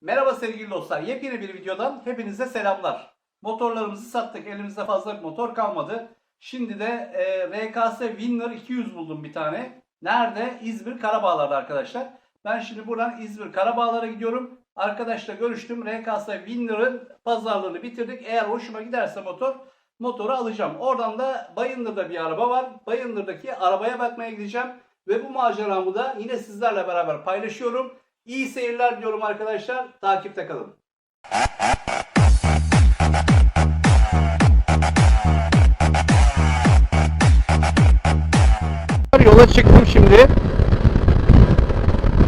Merhaba sevgili dostlar. Yepyeni bir videodan hepinize selamlar. Motorlarımızı sattık. Elimizde fazla bir motor kalmadı. Şimdi de e, RKS Winner 200 buldum bir tane. Nerede? İzmir Karabağlar'da arkadaşlar. Ben şimdi buradan İzmir Karabağlar'a gidiyorum. Arkadaşla görüştüm. RKS Winner'ın pazarlığını bitirdik. Eğer hoşuma giderse motor motoru alacağım. Oradan da Bayındır'da bir araba var. Bayındır'daki arabaya bakmaya gideceğim. Ve bu maceramı da yine sizlerle beraber paylaşıyorum. İyi seyirler diyorum arkadaşlar. Takipte kalın. Yola çıktım şimdi.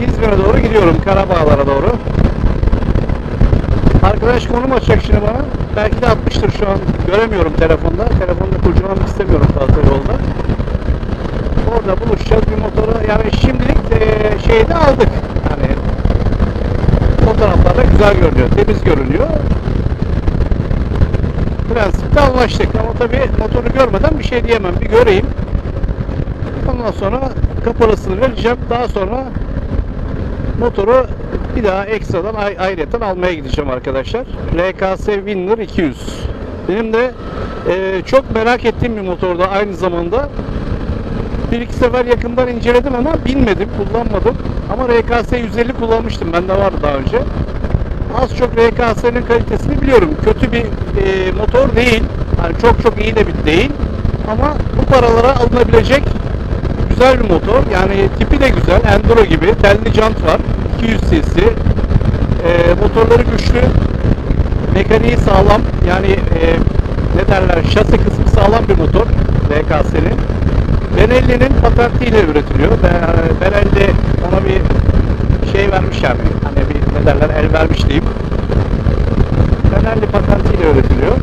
İzmir'e doğru gidiyorum. Karabağlar'a doğru. Arkadaş konum açacak şimdi bana. Belki de atmıştır şu an. Göremiyorum telefonda. Telefonda kurcalamak istemiyorum fazla yolda. Orada buluşacağız bir motoru. Yani şimdilik eee şeyi de aldık. Yani fotoğraflarda güzel görünüyor. Temiz görünüyor. Prensipte anlaştık. Ama tabii motoru görmeden bir şey diyemem. Bir göreyim. Ondan sonra kaparasını vereceğim. Daha sonra motoru bir daha ekstradan ay ayrıyeten almaya gideceğim arkadaşlar. RKS Winner 200. Benim de e, çok merak ettiğim bir motorda aynı zamanda. Bir iki sefer yakından inceledim ama binmedim, kullanmadım. Ama RKS 150 kullanmıştım. Bende vardı daha önce. Az çok RKS'nin kalitesini biliyorum. Kötü bir e, motor değil. Yani çok çok iyi de bir değil. Ama bu paralara alınabilecek güzel bir motor. Yani tipi de güzel. Enduro gibi. Telli jant var. 200 cc. E, motorları güçlü. Mekaniği sağlam. Yani e, ne derler şasi kısmı sağlam bir motor. RKS'nin. Benelli'nin patentiyle üretiliyor. Be- Benelli ona bir şey vermiş yani. Ne derler el vermiş diyeyim. Benelli patentiyle üretiliyor.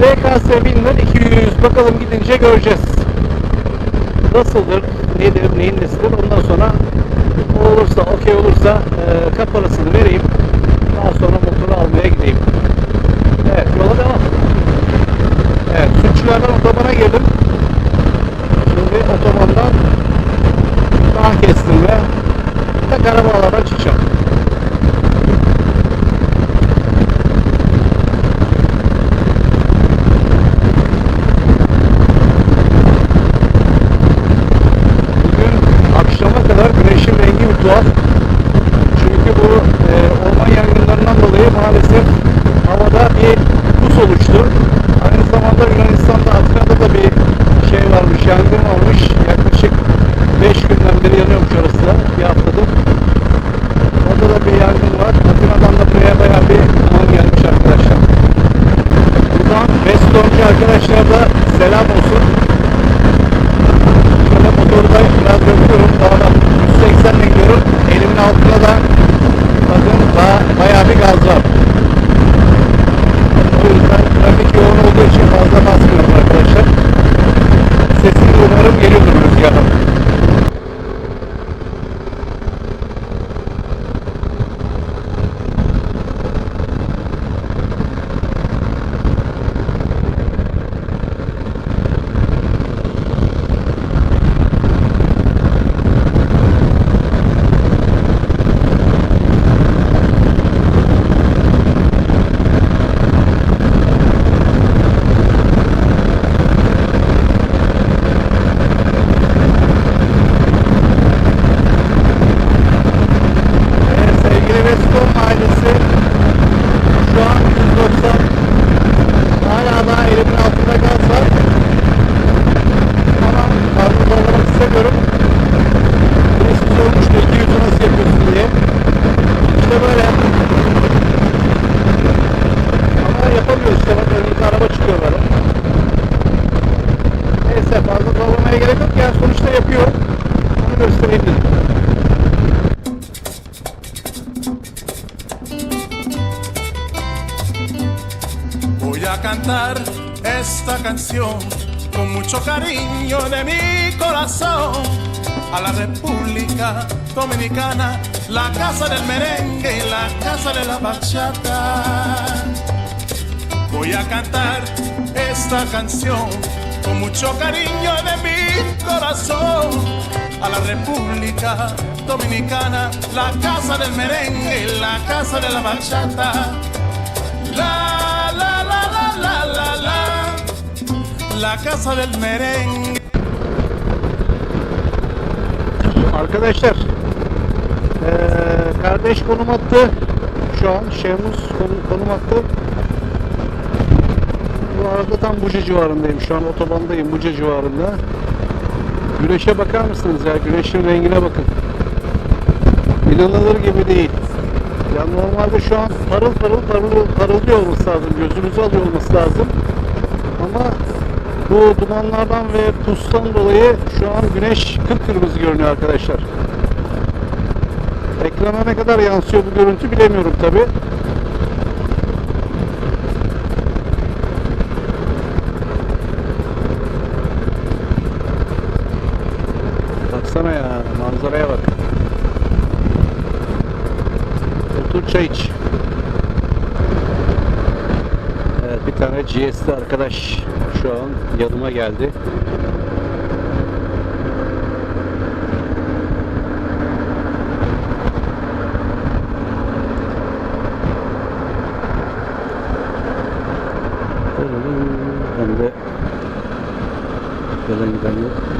RKS Winner 200 bakalım gidince göreceğiz nasıldır, nedir, neyin nesidir ondan sonra olursa, okey olursa e, kap parasını vereyim. Daha sonra motoru almaya gideyim. Evet, yola devam. Evet, Sütçülerden otobana girdim. Şimdi otobandan daha kestim ve tek arabalardan çıkacağım. Bugün akşama kadar güneşin rengi bir tuhaf. Çünkü bu e, orman yangınlarından dolayı maalesef havada bir buz oluştu. Aynı zamanda Yunanistan'da Atina'da da bir şey varmış, yangın varmış. Yaklaşık 5 günden beri yanıyormuş orası da, bir haftadır. Orada da bir yangın var. Atina'dan da buraya bayağı bir alan gelmiş arkadaşlar. Buradan Weston'cu arkadaşlar da selam olsun. Şöyle motoru da biraz döküyorum. Dağdan 180 ile gidiyorum. Elimin altında da bakın daha bayağı bir esta canción con mucho cariño de mi corazón a la República Dominicana, la casa del merengue, la casa de la bachata. La la la la la la la, la casa del merengue. Arkadaşlar eee, kardeş konum attı. Şu an Şemus konum, konum attı. Bu arada tam Buca civarındayım. Şu an otobandayım Buca civarında. Güneşe bakar mısınız ya? Güneşin rengine bakın. İnanılır gibi değil. Ya normalde şu an parıl parıl parıl parıldıyor olması lazım. Gözünüzü alıyor olması lazım. Ama bu dumanlardan ve pustan dolayı şu an güneş kıpkırmızı görünüyor arkadaşlar. Ekrana ne kadar yansıyor bu görüntü bilemiyorum tabi. Baksana ya manzaraya bak. Otur çay iç. Evet, bir tane GS'li arkadaş şu an yanıma geldi. Ben de gelen giden yok.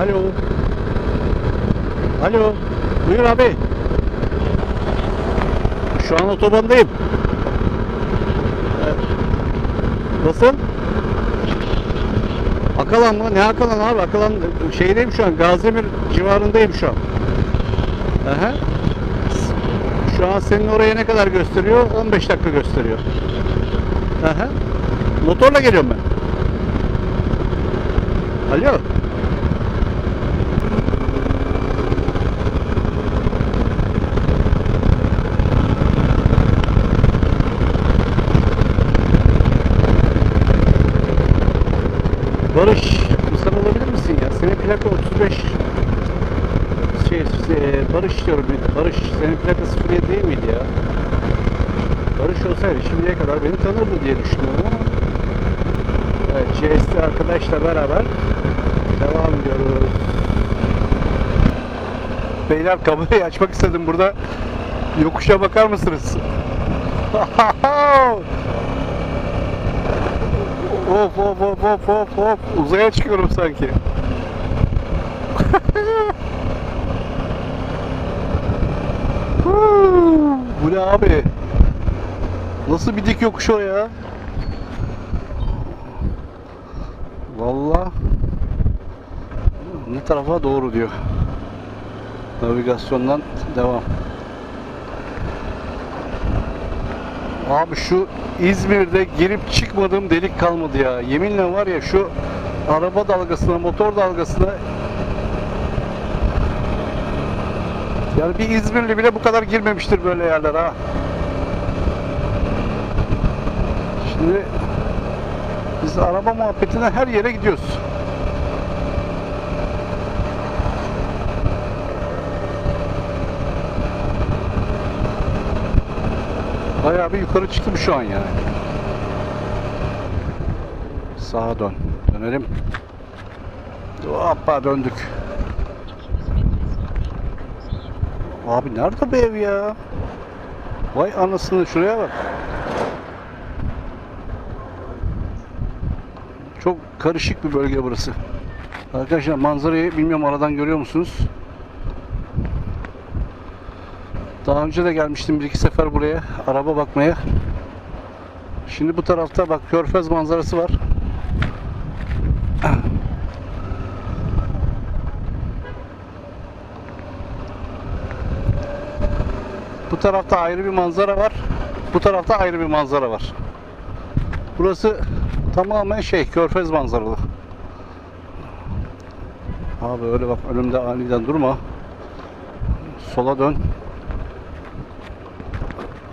Alo. Alo. Buyur abi. Şu an otobandayım. Evet. Nasıl? Akalan mı? Ne Akalan abi? Akalan şeydeyim şu an. Gazimir civarındayım şu an. Aha. Şu an senin oraya ne kadar gösteriyor? 15 dakika gösteriyor. Aha. Motorla geliyorum ben. Alo. Barış, insan olabilir misin ya? Senin plaka 35 şey, e, Barış diyorum. Barış, senin plaka 07 değil miydi ya? Barış olsaydı şimdiye kadar beni tanırdı diye düşünüyorum ama Evet, GST arkadaşla beraber devam ediyoruz. Beyler kamerayı açmak istedim burada. Yokuşa bakar mısınız? Hop hop hop hop hop hop uzaya çıkıyorum sanki. Huu, Bu ne abi? Nasıl bir dik yokuş o ya? Vallahi ne tarafa doğru diyor. Navigasyondan devam. Abi şu İzmir'de girip çıkmadığım delik kalmadı ya. Yeminle var ya şu araba dalgasına, motor dalgasına yani bir İzmirli bile bu kadar girmemiştir böyle yerler ha. Şimdi biz araba muhabbetine her yere gidiyoruz. Bayağı bir yukarı çıktım şu an yani. Sağa dön. Dönelim. Hoppa döndük. Abi nerede bu ev ya? Vay anasını şuraya bak. Çok karışık bir bölge burası. Arkadaşlar manzarayı bilmiyorum aradan görüyor musunuz? Daha önce de gelmiştim bir iki sefer buraya araba bakmaya. Şimdi bu tarafta bak Körfez manzarası var. Bu tarafta ayrı bir manzara var. Bu tarafta ayrı bir manzara var. Burası tamamen şey Körfez manzaralı. Abi öyle bak önümde aniden durma. Sola dön.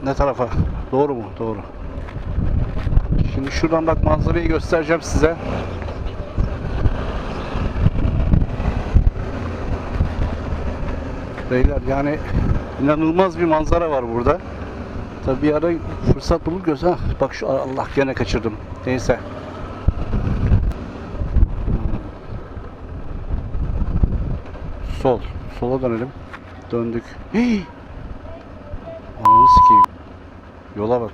Ne tarafa? Doğru mu? Doğru. Şimdi şuradan bak manzarayı göstereceğim size. Beyler yani inanılmaz bir manzara var burada. Tabii bir ara fırsat bulur göz. Ha, bak şu Allah gene kaçırdım. Neyse. Sol. Sola dönelim. Döndük. Hii! Ananı sikeyim. Yola bak.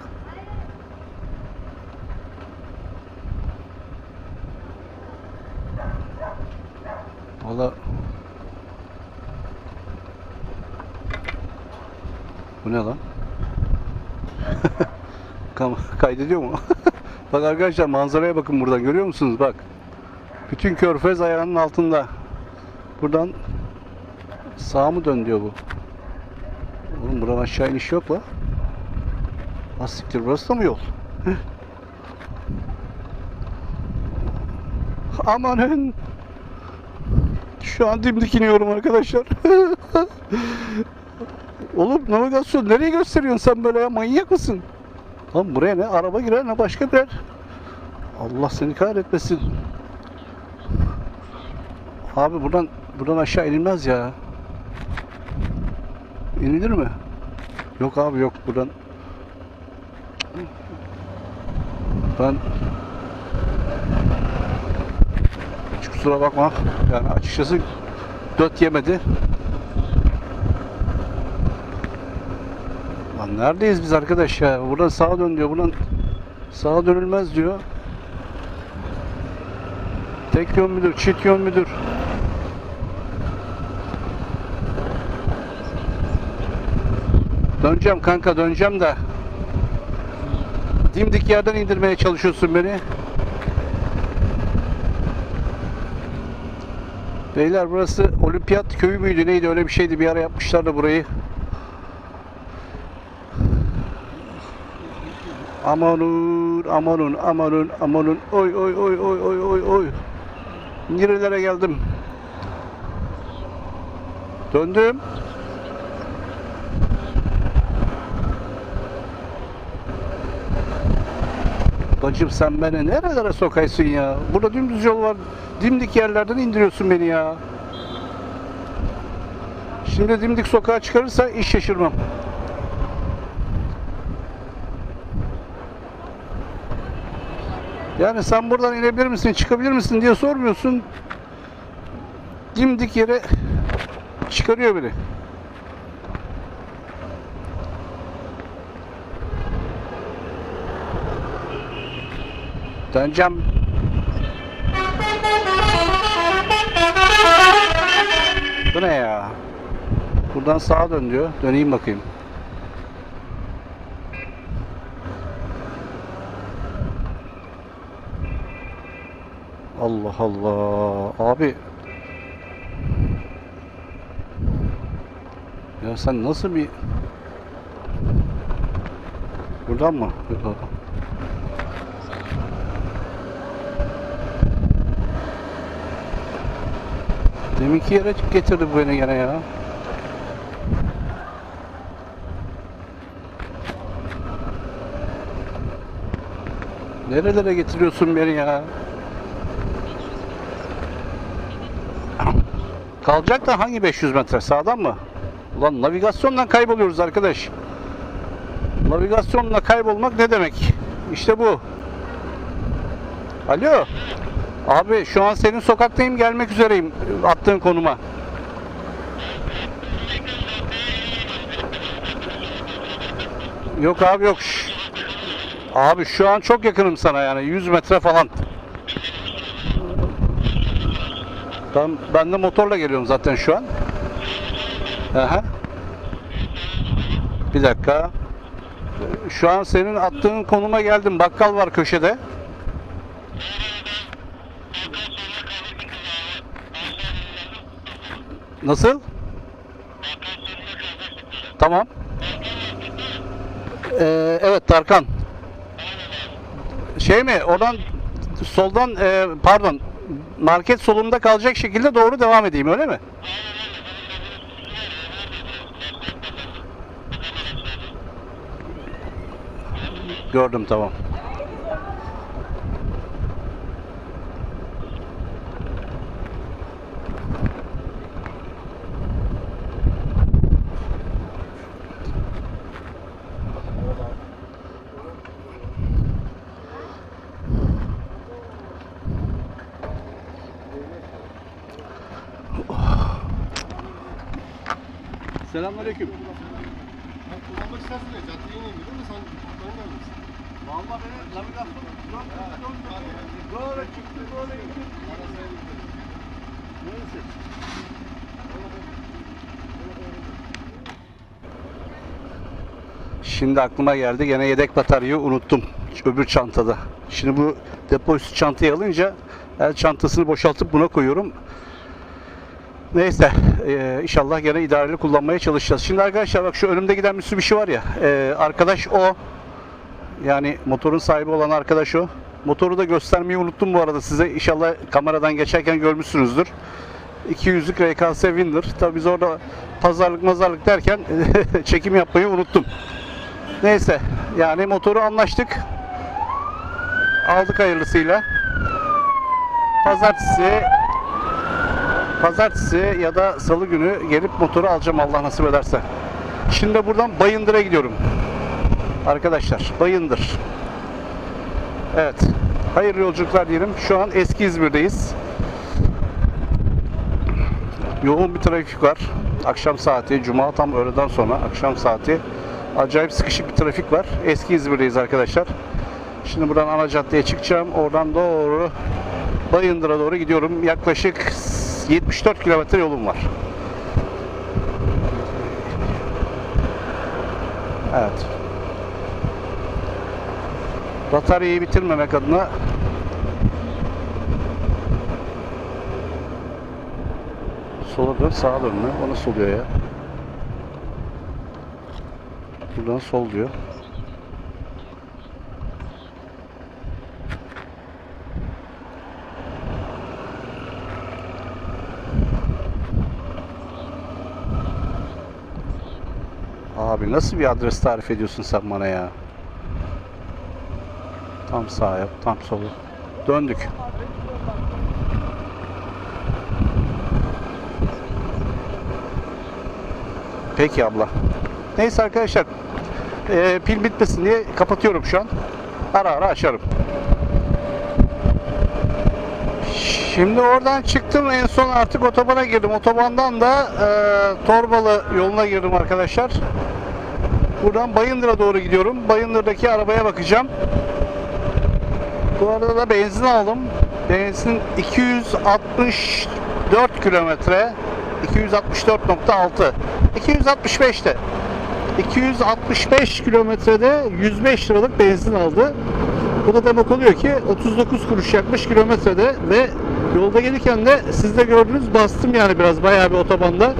Valla Bu ne lan? Kaydediyor mu? bak arkadaşlar manzaraya bakın buradan görüyor musunuz? Bak. Bütün körfez ayağının altında. Buradan sağa mı dön diyor bu. Oğlum buradan aşağı iniş yok la. Az siktir burası da mı yol? Amanın. Şu an dimdik iniyorum arkadaşlar. Oğlum navigasyon nereye gösteriyorsun sen böyle ya? Manyak mısın? Lan buraya ne araba girer ne başka birer. Allah seni kahretmesin. Abi buradan buradan aşağı inilmez ya. İnilir mi? Yok abi yok buradan. Ben hiç kusura bakma. Yani açıkçası dört yemedi. Lan neredeyiz biz arkadaş ya? Buradan sağa dön diyor. Buradan sağa dönülmez diyor. Tek yön müdür? Çift yön müdür? Döneceğim kanka döneceğim de. Dimdik yerden indirmeye çalışıyorsun beni. Beyler burası olimpiyat köyü müydü neydi öyle bir şeydi bir ara yapmışlar da burayı. Amanun, amanun, amanun, amanun. Oy oy oy oy oy oy oy. Nerelere geldim? Döndüm. Bacım sen beni nerelere sokaysın ya? Burada dümdüz yol var. Dimdik yerlerden indiriyorsun beni ya. Şimdi dimdik sokağa çıkarırsa iş şaşırmam. Yani sen buradan inebilir misin, çıkabilir misin diye sormuyorsun. Dimdik yere çıkarıyor beni. Döneceğim. Bu ne ya? Buradan sağa dön diyor. Döneyim bakayım. Allah Allah. Abi. Ya sen nasıl bir... Buradan mı? Deminki yere getirdi bu beni gene ya. Nerelere getiriyorsun beni ya? Kalacak da hangi 500 metre? Sağdan mı? Ulan navigasyonla kayboluyoruz arkadaş. Navigasyonla kaybolmak ne demek? İşte bu. Alo. Abi şu an senin sokaktayım gelmek üzereyim attığın konuma. Yok abi yok. Abi şu an çok yakınım sana yani 100 metre falan. Ben, ben de motorla geliyorum zaten şu an. Aha. Bir dakika. Şu an senin attığın konuma geldim. Bakkal var köşede. Nasıl? Tamam. Ee, evet Tarkan. Şey mi? Oradan soldan e, pardon market solunda kalacak şekilde doğru devam edeyim öyle mi? Gördüm tamam. Selamünaleyküm. Kullanmak istersin de caddeye ineyim dedim de sen kurtların gelmişsin. Vallahi beni navigasyon Doğru çıktı, doğru gitti. Neresi? Şimdi aklıma geldi. Gene yedek bataryayı unuttum. Öbür çantada. Şimdi bu depo üstü çantayı alınca el çantasını boşaltıp buna koyuyorum. Neyse eee, inşallah gene idareli kullanmaya çalışacağız. Şimdi arkadaşlar bak şu önümde giden Mitsubishi var ya eee, arkadaş o. Yani motorun sahibi olan arkadaş o. Motoru da göstermeyi unuttum bu arada size. İnşallah kameradan geçerken görmüşsünüzdür. 200'lük RKS Winner. Tabii biz orada pazarlık mazarlık derken çekim yapmayı unuttum. Neyse yani motoru anlaştık. Aldık hayırlısıyla. Pazartesi Pazartesi ya da salı günü gelip motoru alacağım Allah nasip ederse. Şimdi buradan Bayındır'a gidiyorum. Arkadaşlar Bayındır. Evet. Hayırlı yolculuklar diyelim. Şu an eski İzmir'deyiz. Yoğun bir trafik var. Akşam saati, cuma tam öğleden sonra akşam saati. Acayip sıkışık bir trafik var. Eski İzmir'deyiz arkadaşlar. Şimdi buradan ana caddeye çıkacağım. Oradan doğru Bayındır'a doğru gidiyorum. Yaklaşık 74 kilometre yolum var. Evet. Bataryayı bitirmemek adına sola dön sağa dön mü? O nasıl oluyor ya? Buradan sol diyor. Abi nasıl bir adres tarif ediyorsun sen bana ya? Tam sağ yap, tam sol yap. Döndük. Peki abla. Neyse arkadaşlar. eee, pil bitmesin diye kapatıyorum şu an. Ara ara açarım. Şimdi oradan çıktım en son artık otobana girdim. Otobandan da eee, Torbalı yoluna girdim arkadaşlar. Buradan Bayındır'a doğru gidiyorum. Bayındır'daki arabaya bakacağım. Bu arada da benzin aldım. Benzin 264 kilometre. 264.6. 265'te. 265 kilometrede 105 liralık benzin aldı. Bu da demek oluyor ki 39 kuruş yakmış kilometrede ve yolda gelirken de siz de gördünüz bastım yani biraz bayağı bir otobanda.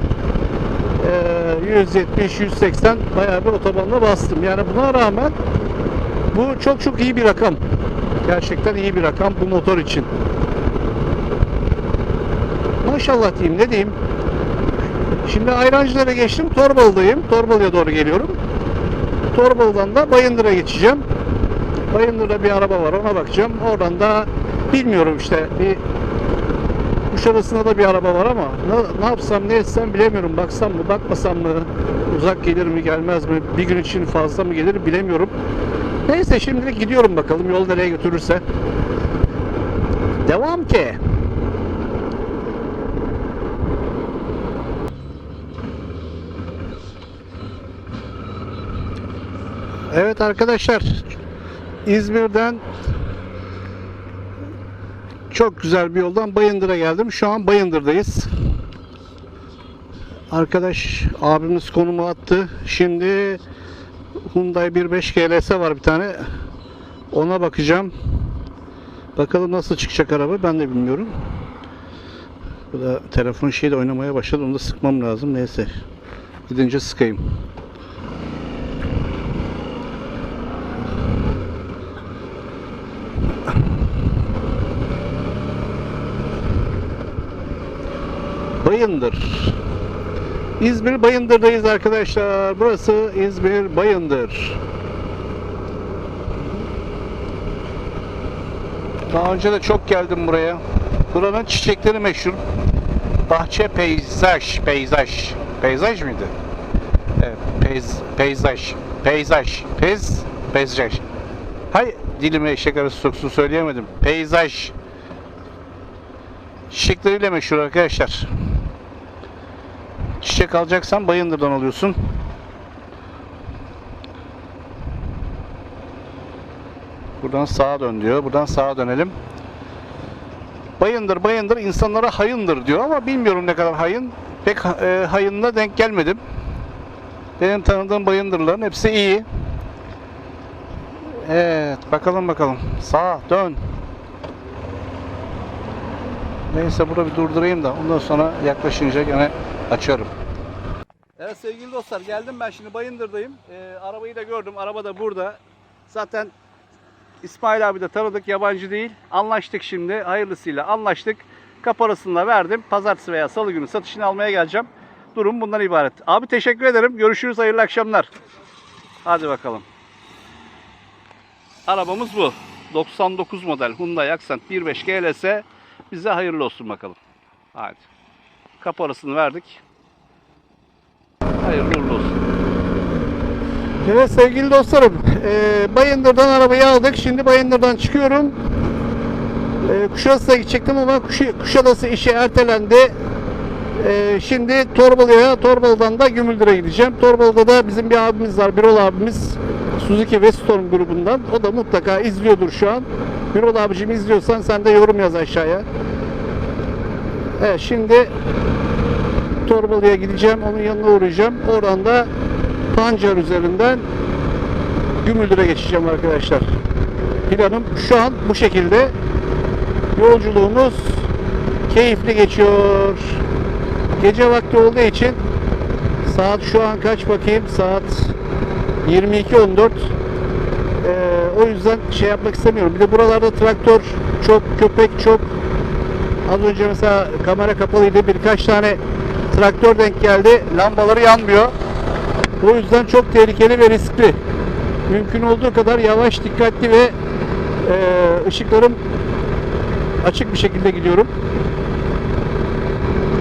Ee, 170 180 bayağı bir otobanda bastım. Yani buna rağmen bu çok çok iyi bir rakam. Gerçekten iyi bir rakam bu motor için. Maşallah diyeyim ne diyeyim. Şimdi Ayrancılara geçtim. Torbalı'dayım. Torbalı'ya doğru geliyorum. Torbalı'dan da Bayındır'a geçeceğim. Bayındır'da bir araba var ona bakacağım. Oradan da bilmiyorum işte bir Kuşadası'nda da bir araba var ama ne, ne yapsam ne etsem bilemiyorum. Baksam mı bakmasam mı uzak gelir mi gelmez mi bir gün için fazla mı gelir bilemiyorum. Neyse şimdilik gidiyorum bakalım yol nereye götürürse. Devam ki. Evet arkadaşlar İzmir'den çok güzel bir yoldan Bayındır'a geldim. Şu an Bayındır'dayız. Arkadaş abimiz konumu attı. Şimdi Hyundai 1.5 GLS var bir tane. Ona bakacağım. Bakalım nasıl çıkacak araba ben de bilmiyorum. Bu da telefon şeyle oynamaya başladı. Onu da sıkmam lazım. Neyse. Gidince sıkayım. Bayındır. İzmir Bayındır'dayız arkadaşlar. Burası İzmir Bayındır. Daha önce de çok geldim buraya. Buranın çiçekleri meşhur. Bahçe peyzaj, peyzaj. Peyzaj mıydı? Peyz, peyzaj, peyzaj, pez, peyzaj. Hay dilime eşek arası soksun söyleyemedim. Peyzaj. Çiçekleriyle meşhur arkadaşlar. Çiçek alacaksan Bayındır'dan alıyorsun. Buradan sağa dön diyor. Buradan sağa dönelim. Bayındır bayındır insanlara hayındır diyor ama bilmiyorum ne kadar hayın. Pek e, hayınına denk gelmedim. Benim tanıdığım bayındırların hepsi iyi. Evet bakalım bakalım. Sağa dön. Neyse burada bir durdurayım da ondan sonra yaklaşınca gene açarım. Evet sevgili dostlar geldim ben şimdi Bayındır'dayım. Ee, arabayı da gördüm. Araba da burada. Zaten İsmail abi de tanıdık yabancı değil. Anlaştık şimdi hayırlısıyla anlaştık. Kaparasını verdim. Pazartesi veya salı günü satışını almaya geleceğim. Durum bundan ibaret. Abi teşekkür ederim. Görüşürüz hayırlı akşamlar. Hadi bakalım. Arabamız bu. 99 model Hyundai Accent 1.5 GLS. Bize hayırlı olsun bakalım. Hadi. Kaparasını verdik. Hayırlı uğurlu olsun. Evet sevgili dostlarım, e, Bayındır'dan arabayı aldık. Şimdi Bayındır'dan çıkıyorum. E, Kuşadası'na gidecektim ama Kuş, Kuşadası işi ertelendi. E, şimdi Torbalı'ya, Torbalı'dan da Gümüldür'e gideceğim. Torbalı'da da bizim bir abimiz var, Birol abimiz. Suzuki Westorm grubundan. O da mutlaka izliyordur şu an. Birol abicim izliyorsan sen de yorum yaz aşağıya. Evet şimdi Torbalı'ya gideceğim. Onun yanına uğrayacağım. Oradan da Pancar üzerinden Gümüldür'e geçeceğim arkadaşlar. Planım şu an bu şekilde. Yolculuğumuz keyifli geçiyor. Gece vakti olduğu için saat şu an kaç bakayım? Saat 22.14. Ee, o yüzden şey yapmak istemiyorum. Bir de buralarda traktör çok, köpek çok. Az önce mesela kamera kapalıydı. Birkaç tane traktör denk geldi. Lambaları yanmıyor. O yüzden çok tehlikeli ve riskli. Mümkün olduğu kadar yavaş, dikkatli ve e, ışıklarım açık bir şekilde gidiyorum.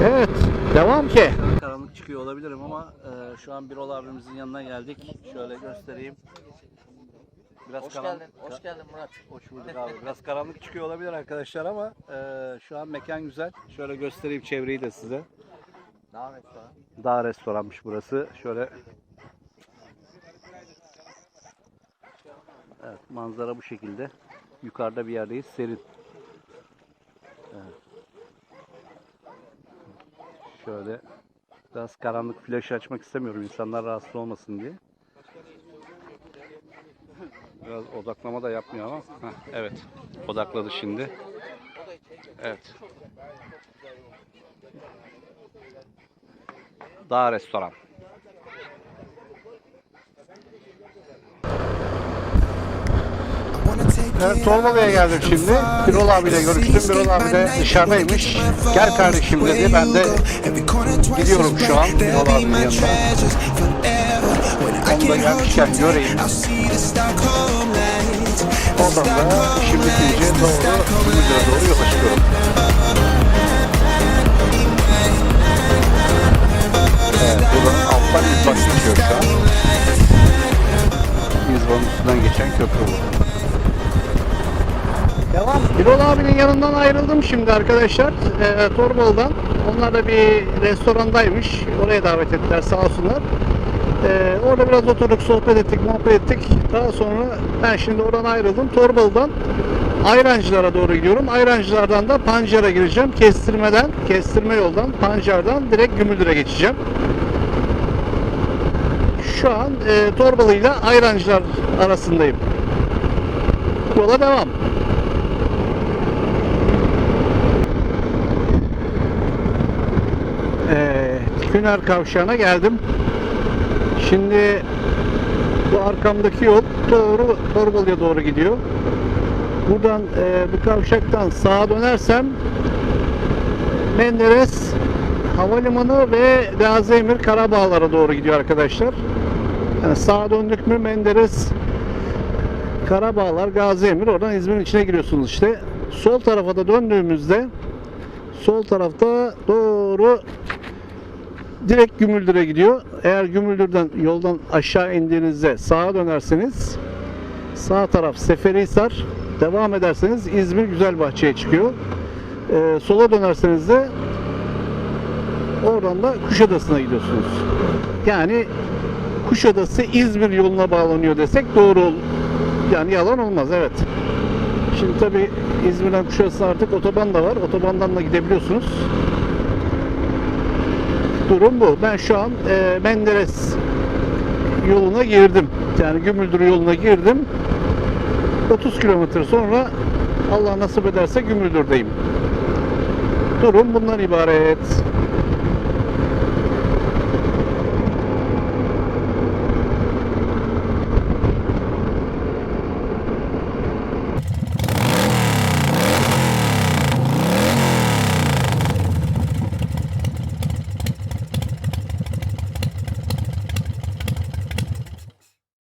Evet, devam ki. Karanlık çıkıyor olabilirim ama e, şu an Birol abimizin yanına geldik. Şöyle göstereyim. Biraz Hoş karanlık. geldin, hoş geldin Murat. Hoş bulduk abi. Biraz karanlık çıkıyor olabilir arkadaşlar ama e, şu an mekan güzel. Şöyle göstereyim çevreyi de size. Et sonra. Dağ restoranmış burası. Şöyle Evet, manzara bu şekilde. Yukarıda bir yerdeyiz. Serin. Evet. Şöyle biraz karanlık flash açmak istemiyorum insanlar rahatsız olmasın diye. Biraz odaklama da yapmıyor ama. Heh, evet. Odakladı şimdi. Evet. Dağ restoran. Evet, Torbalı'ya geldim şimdi. Birol abiyle görüştüm. Birol abi de dışarıdaymış. Gel kardeşim dedi. Ben de gidiyorum şu an Birol abinin yanına. Onu da gelmişken göreyim. Oradan da işim bitince doğru Gümrük'e doğru yola çıkıyorum. Abinin yanından ayrıldım şimdi arkadaşlar. Ee, Torbalı'dan. Onlar da bir restorandaymış. Oraya davet ettiler sağ olsunlar. Ee, orada biraz oturduk, sohbet ettik, muhabbet ettik. Daha sonra ben şimdi oradan ayrıldım. Torbalı'dan Ayrancılara doğru gidiyorum. Ayrancılardan da Pancar'a gireceğim. Kestirmeden, kestirme yoldan, Pancar'dan direkt Gümüldür'e geçeceğim. Şu an e, Torbalı ile Ayrancılar arasındayım. Yola devam. Küner Kavşağı'na geldim. Şimdi bu arkamdaki yol doğru Torbalı'ya doğru gidiyor. Buradan e, bu kavşaktan sağa dönersem Menderes Havalimanı ve Gazi Emir Karabağlar'a doğru gidiyor arkadaşlar. Yani sağa döndük mü Menderes Karabağlar, Gazi Emir oradan İzmir'in içine giriyorsunuz işte. Sol tarafa da döndüğümüzde sol tarafta doğru direkt Gümüldür'e gidiyor. Eğer Gümüldür'den yoldan aşağı indiğinizde sağa dönerseniz sağ taraf Seferihisar devam ederseniz İzmir Güzelbahçe'ye çıkıyor. Ee, sola dönerseniz de Oradan da Kuşadası'na gidiyorsunuz. Yani Kuşadası İzmir yoluna bağlanıyor desek doğru ol. Yani yalan olmaz evet. Şimdi tabi İzmir'den Kuşadası'na artık otoban da var. Otobandan da gidebiliyorsunuz. Durum bu. Ben şu an e, Menderes yoluna girdim. Yani Gümüldür yoluna girdim. 30 kilometre sonra Allah nasip ederse Gümüldür'deyim. Durum bundan ibaret.